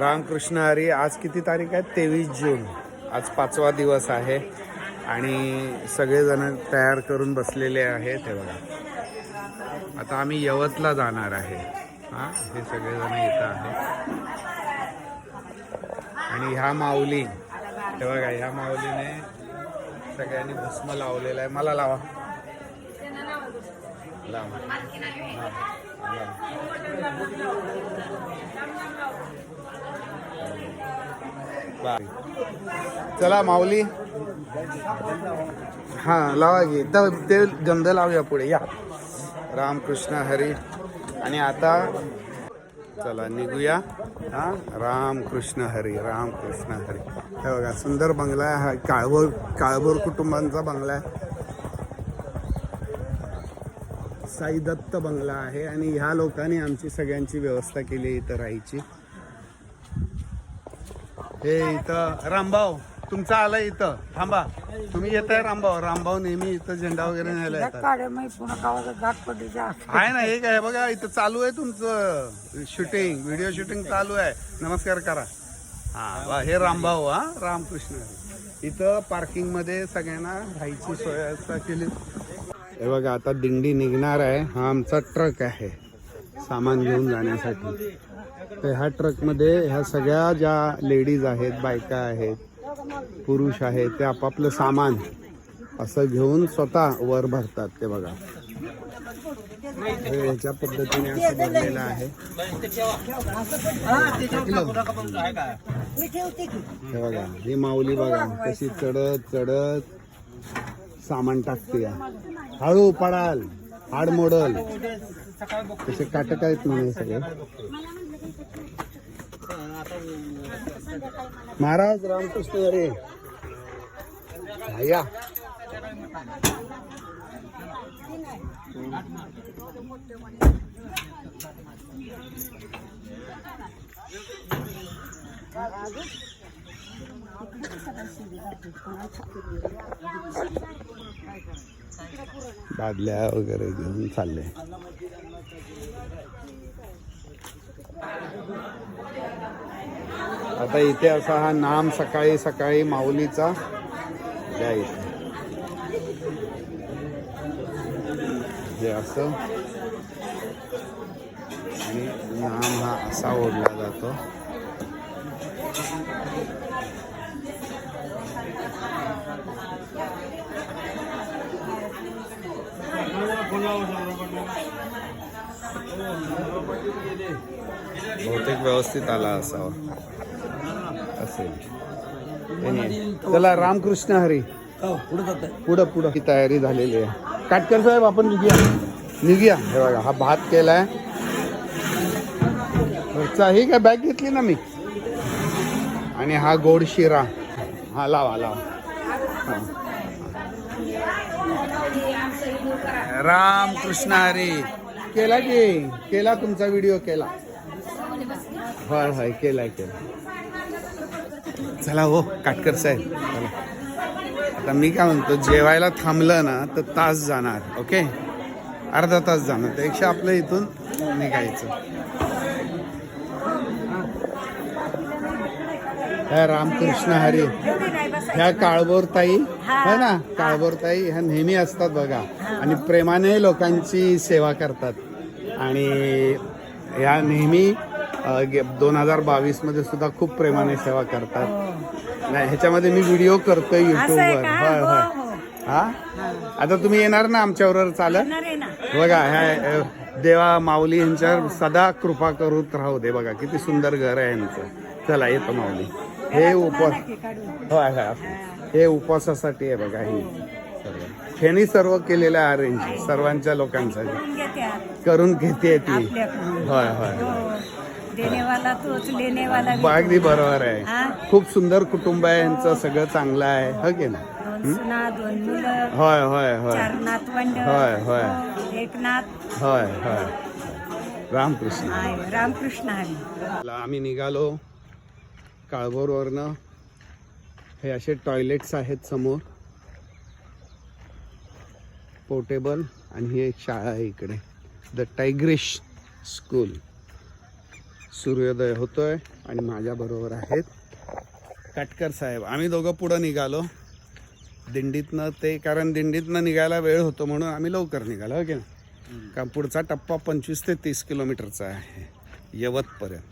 रामकृष्ण हरी आज किती तारीख आहे? तेवीस जून. आज पाचवा दिवस आहे आणि सगळेजण तयार करून बसलेले आहेत हे बघा. आता आम्ही यवतला जाणार आहे. हां हे सगळेजण इथं आहे आणि ह्या माऊली हे बघा ह्या माऊलीने सगळ्यांनी भस्म लावलेला आहे. मला लावा. लावा. चला माऊली. हा लावा घे तर ते गंध लावूया पुढे. या. रामकृष्ण हरी. आणि आता चला निघूया. हा रामकृष्ण हरी. रामकृष्ण हरी. हे बघा सुंदर बंगला आहे हा. काळभोर काळभोर कुटुंबांचा बंगला आहे. साई दत्त बंगला आहे आणि ह्या लोकांनी आमची सगळ्यांची व्यवस्था केली इथं राहायची. हे इथं रामभाऊ तुमचं आलं इथं. थांबा. तुम्ही येत आहे रामभाऊ. रामभाऊ नेहमी इथं झेंडा वगैरे न्यायला येतात. आहे ना हे काय? बघा इथं चालू आहे तुमचं शूटिंग व्हिडिओ शूटिंग चालू आहे. नमस्कार करा. हा हे रामभाऊ हा रामकृष्ण. इथं पार्किंगमध्ये सगळ्यांना राहायची सोय केली. हे बघा आता दिंडी निघणार आहे. हा आमचा ट्रक आहे. सामान घेऊन जाण्यासाठी. तर ह्या ट्रकमध्ये ह्या सगळ्या ज्या लेडीज आहेत बायका आहेत पुरुष आहेत ते आपापलं सामान असं घेऊन स्वतः वर भरतात ते बघा. हे ह्याच्या पद्धतीने असं भरलेलं आहे. हे बघा ही माऊली बघा कशी चढत चढत सामान टाकते हळू पडाल हाड मोडल. तसे काटक आहेत म्हणे सगळे. महाराज रामकृष्ण अरे या बादल्या वगैरे घेऊन चालले. आता इथे असा हा नाम सकाळी सकाळी माऊलीचा. द्यायचा हे असं. आणि नाम हा असा ओढला जातो. बहुतेक व्यवस्थित आला असावा असेल हे. चला रामकृष्ण हरी. पुढं पुढं ही तयारी झालेली आहे. काटकर साहेब आपण निघूया. निघूया. हे बघा हा भात केलाय. वरचा ही काय बॅग घेतली ना मी? आणि हा गोड शिरा. हा लावा लावा. हा. राम कृष्ण हरी. केला की? केला तुमचा व्हिडिओ केला. होय होय केलाय केला चला हो काटकर साहेब चला. आता मी काय म्हणतो जेवायला थांबलं ना तर तास जाणार ओके? अर्धा तास जाणार त्यापेक्षा आपलं इथून निघायचं. रामकृष्ण हरी. ह्या काळभोर ताई है. ना? काळभोर ताई ह्या नेहमी असतात बघा. आणि प्रेमाने लोकांची सेवा करतात. आणि ह्या नेहमी दोन हजार बावीसमध्ये सुद्धा खूप प्रेमाने सेवा करतात. नाही ह्याच्यामध्ये मी व्हिडिओ करतोय युट्यूबवर होय होय. हा. आता तुम्ही येणार ना आमच्याबरोबर चालत? बघा ह्या देवा माऊली यांच्यावर सदा कृपा करूत राहू दे. बघा किती सुंदर घर आहे यांचं. चला येतो माऊली. हे उपवास होय होय. हे उपवासासाठी आहे बघा ही सर्व. ह्यांनी सर्व केलेलं आहे अरेंज सर्वांच्या लोकांसाठी करून घेते ती. होय होय. देनेवाला तोच लेनेवाला अगदी बरोबर आहे. हा? खूप सुंदर कुटुंब आहे यांचं सगळं चांगलं आहे. हो की ना होय होय होय. होय, होय. हो, एक नात. होय होय. रामकृष्ण. रामकृष्ण आम्ही निघालो. काळभोरवरनं हे असे टॉयलेट्स आहेत समोर. पोर्टेबल आणि ही एक शाळा आहे इकडे. द टायग्रिश स्कूल सूर्योदय होतोय आणि माझ्याबरोबर आहेत काटकर साहेब. आम्ही दोघं पुढं निघालो. दिंडीतनं ते कारण दिंडीतनं निघायला वेळ होतो म्हणून आम्ही लवकर निघालो हो की नाही? का पुढचा टप्पा पंचवीस ते तीस किलोमीटरचा आहे. यवतपर्यंत.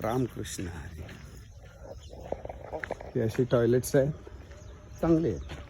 रामकृष्ण हरी. ही अशी टॉयलेट्स आहेत चांगली आहेत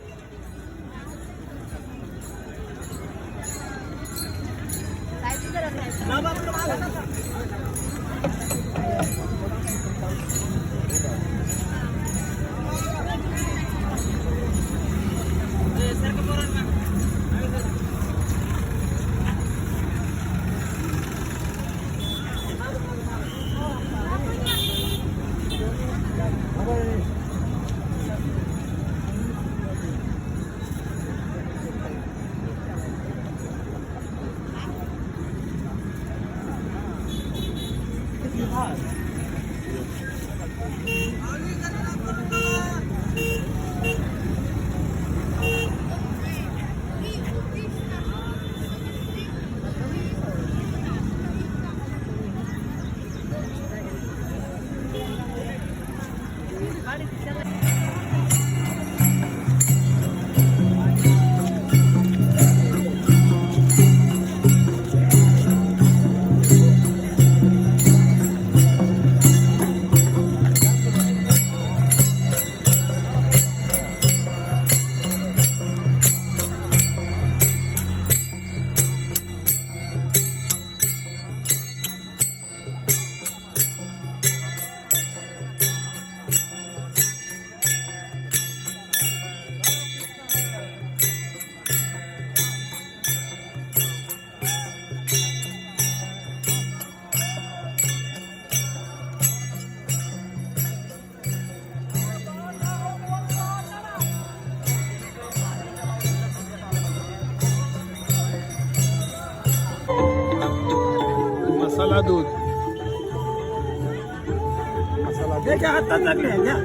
त्याच्या हातात लागले घ्या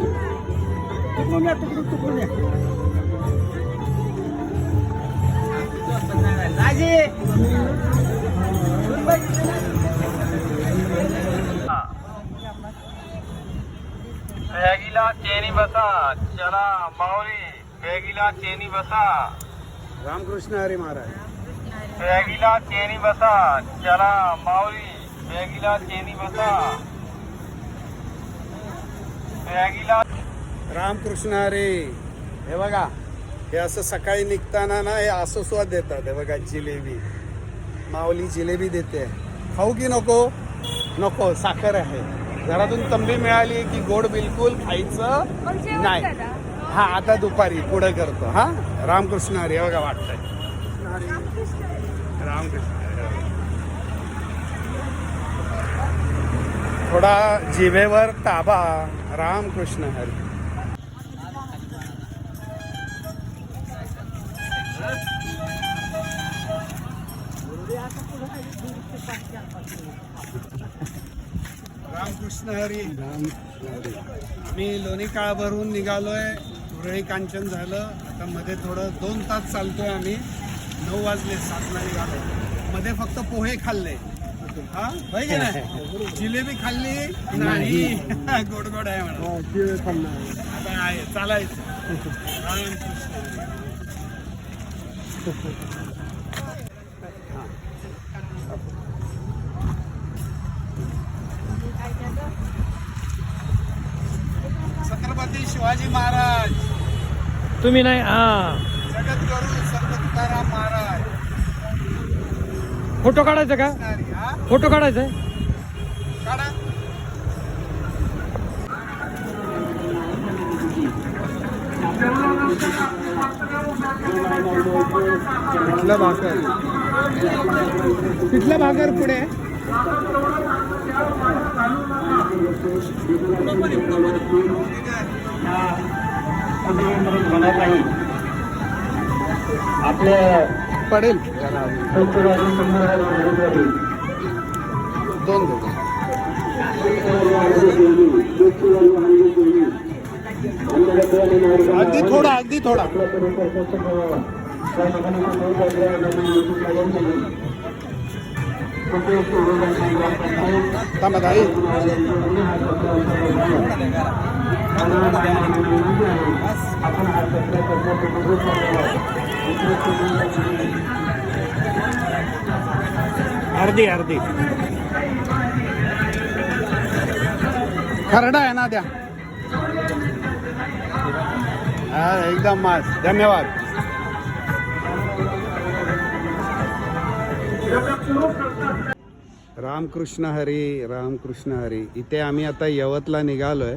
तुकडून घ्या तुकडून तुकडून घ्या राजे। चेनी बसा चला माऊली बॅगीला चेनी बसा रामकृष्ण हरी महाराज। बॅगीला चेनी बसा चला माऊली बॅगीला चेनी बसा रामकृष्ण हरी. हे बघा हे असं सकाळी निघताना ना हे असं सुद्धा देतात. हे बघा जिलेबी. माऊली जिलेबी देते. खाऊ की नको? नको साखर आहे. घरातून तंबी मिळाली की गोड बिलकुल खायचं नाही. हा आता दुपारी पुढे करतो हा? रामकृष्ण हरी बघा वाटतंय. रामकृष्ण थोडा जिभेवर ताबा. रामकृष्ण हरी. रामकृष्ण हरी. मी लोणी काळभरून निघालोय. तुरळी कांचन झालं. आता मध्ये थोडं दोन तास चालतोय आम्ही. नऊ वाजले सातला निघालो मध्ये फक्त पोहे खाल्ले. हा? जिलेबी खाल्ली नाही. गोड गोड आहे म्हणा. आता आहे चालायचं. छत्रपती शिवाजी महाराज. तुम्ही नाही हा. जगद्गुरु संत तुकाराम महाराज. फोटो काढायचा का? फोटो काढायचा आहे. तिथला भाकर तिथला भाकर पुढे. पडेल. दोन दोन अगदी थोडा अगदी थोडा. थांबा ताई. अर्धी अर्धी. खरडा आहे ना द्या. हा एकदम मस्त. धन्यवाद. रामकृष्ण हरी रामकृष्ण हरी. इथे आम्ही आता यवतला निघालोय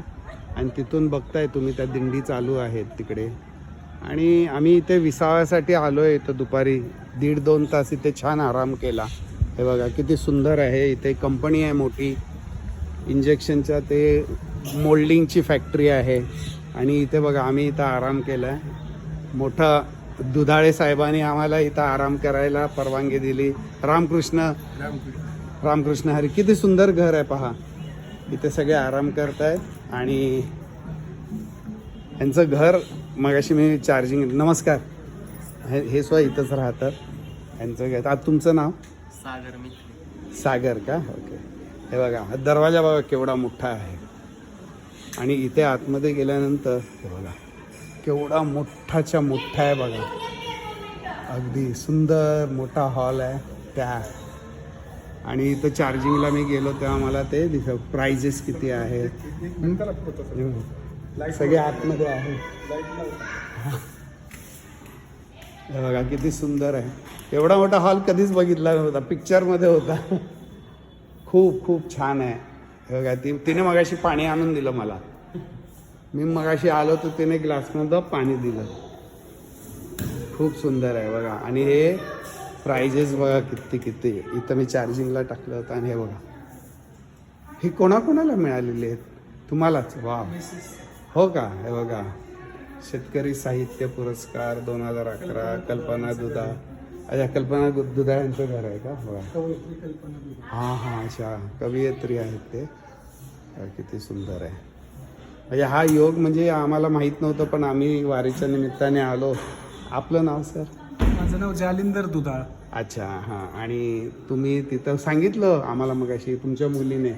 आणि तिथून बघताय तुम्ही त्या दिंडी चालू आहेत तिकडे. आणि आम्ही इथे विसाव्यासाठी आलोय इथं दुपारी. दीड दोन तास इथे छान आराम केला. हे बघा किती सुंदर आहे. इथे कंपनी आहे मोठी. इंजेक्शनच्या ते मोल्डिंगची फॅक्टरी आहे. आणि इथे बघा आम्ही इथं आराम केला आहे मोठा दुधाळे साहेबांनी आम्हाला इथं आराम करायला परवानगी दिली. रामकृष्ण रामकृष्ण. हरी किती सुंदर घर आहे पहा. इथे सगळे आराम करतायत. आणि यांचं घर मगाशी मी चार्जिंग नमस्कार. हे हे सुद्धा इथंच राहतात. यांचं घर. आता तुमचं नाव? सागर मित्र. सागर का? ओके हे बघा हा दरवाजा बघा केवढा मोठा आहे. आणि इथे आतमध्ये गेल्यानंतर हे बघा केवढा मोठाच्या मोठा आहे बघा. अगदी सुंदर मोठा हॉल आहे त्या. आणि इथं चार्जिंगला मी गेलो तेव्हा मला ते दिसत प्राइजेस किती आहेत. सगळे आतमध्ये आहे. बघा किती सुंदर आहे. एवढा मोठा हॉल कधीच बघितला नव्हता पिक्चरमध्ये होता. खूप खूप छान आहे. हे बघा ती तिने मगाशी पाणी आणून दिलं मला. मी मगाशी आलो तर तिने ग्लासमध्ये पाणी दिलं. खूप सुंदर आहे बघा. आणि हे प्राइजेस बघा किती किती. इथं मी चार्जिंगला टाकलं होतं आणि हे बघा. हे कोणाकोणाला मिळालेले आहेत? तुम्हालाच? वा हो का? हे बघा. शेतकरी साहित्य पुरस्कार दोन हजार अकरा कल्पना दुधा. अच्छा कल्पना दुधा यांचं घर आहे का? बघा हां हां अच्छा. कवयित्री आहेत ते. किती सुंदर आहे. म्हणजे हा योग म्हणजे आम्हाला माहीत नव्हतं पण आम्ही वारीच्या निमित्ताने आलो. आपलं नाव सर? माझं नाव जालिंदर दुधाळ. अच्छा हां. आणि तुम्ही तिथं सांगितलं आम्हाला मग अशी तुमच्या मुलीने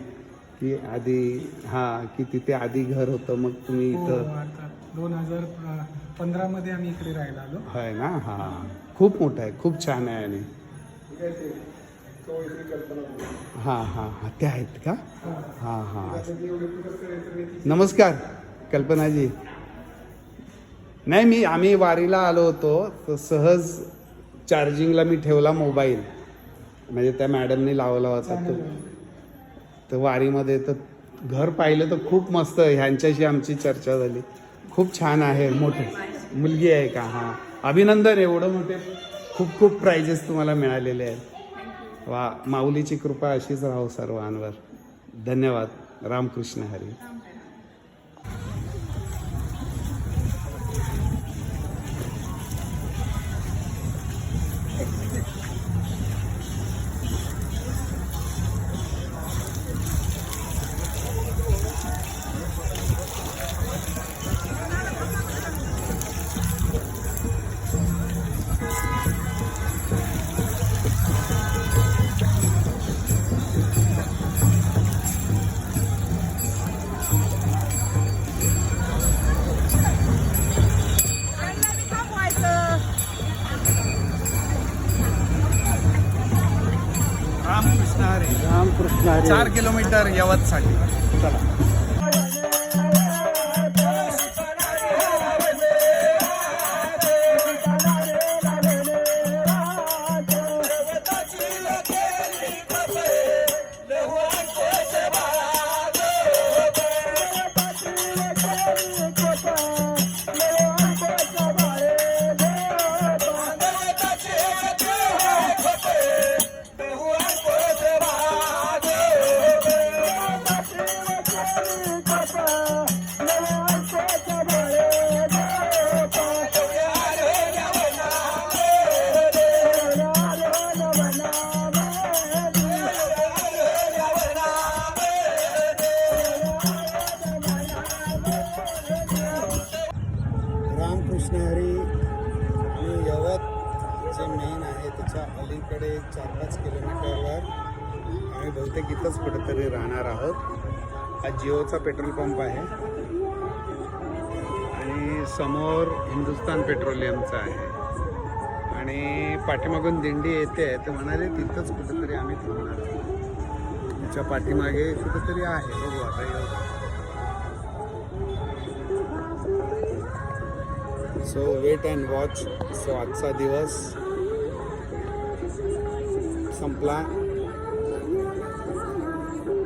की आधी हां की तिथे आधी घर होतं मग तुम्ही हो, इथं दोन हजार पंधरा मध्ये आम्ही इकडे राहायला आलो. आहे ना? हां. खूप मोठा आहे खूप छान आहे आणि हां हां हां ते आहेत का? हां हां. नमस्कार कल्पनाजी. नाही मी आम्ही वारीला आलो होतो तर सहज चार्जिंगला मी ठेवला मोबाईल म्हणजे त्या मॅडमनी लावला होता तर तर वारीमध्ये तर घर पाहिलं तर खूप मस्त ह्यांच्याशी आमची चर्चा झाली. खूप छान आहे मोठे मुलगी आहे का? हां. अभिनंदन एवढं मोठे खूप खूप प्राइजेस तुम्हाला मिळालेले आहेत. वा माऊलीची कृपा अशीच राहो सर्वांवर. धन्यवाद. रामकृष्ण हरी. चार किलोमीटर यवतसाठी. चला. हरी आणि यवत जे मेन आहे त्याच्या अलीकडे चार पाच किलोमीटरवर आम्ही बहुतेक इथंच कुठेतरी राहणार आहोत. जिओचा पेट्रोल पंप आहे. आणि समोर हिंदुस्तान पेट्रोलियमचा आहे. आणि पाठीमागून दिंडी येते आहे तर म्हणाले तिथंच कुठेतरी आम्ही थांबणार तुमच्या पाठीमागे कुठेतरी आहे. बघू आता येऊ so wait and watch so आजचा दिवस संपला.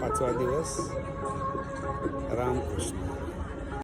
पाचवा दिवस. रामकृष्ण